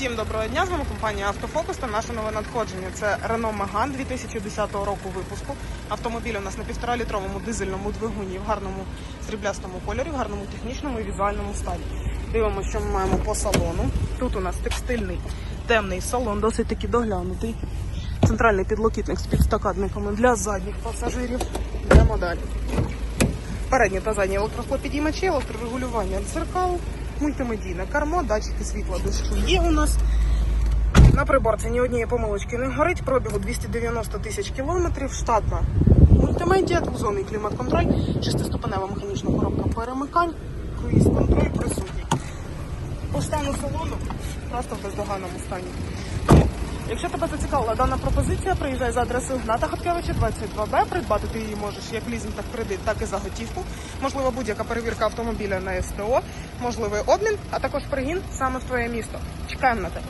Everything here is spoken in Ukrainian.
Всім доброго дня, з вами компанія Автофокус та наше нове надходження. Це Renault Megane 2010 року випуску. Автомобіль у нас на півтора літровому дизельному двигуні в гарному сріблястому кольорі, в гарному технічному і візуальному стані. Дивимося, що ми маємо по салону. Тут у нас текстильний темний салон, досить таки доглянутий. Центральний підлокітник з підстаканниками для задніх пасажирів. Йдемо далі. Передні та задні електросклопідіймачі, електрорегулювання дзеркал, мультимедійне кермо, датчики світла дощу є у нас. На приборці ні однієї помилочки не горить, пробігу 290 тисяч кілометрів, штатна мультимедіа, двозонний клімат-контроль, шестиступенева механічна коробка перемикань, круїз-контроль присутній. По стану салону просто в бездоганному стані. Якщо тебе зацікавила дана пропозиція, приїжджай за адресою Гната Хаткевича 22Б. Придбати ти її можеш як лізинг, так кредит, так і за готівку. Можливо, будь-яка перевірка автомобіля на СТО, можливий обмін, а також пригін саме в твоє місто. Чекаємо на тебе.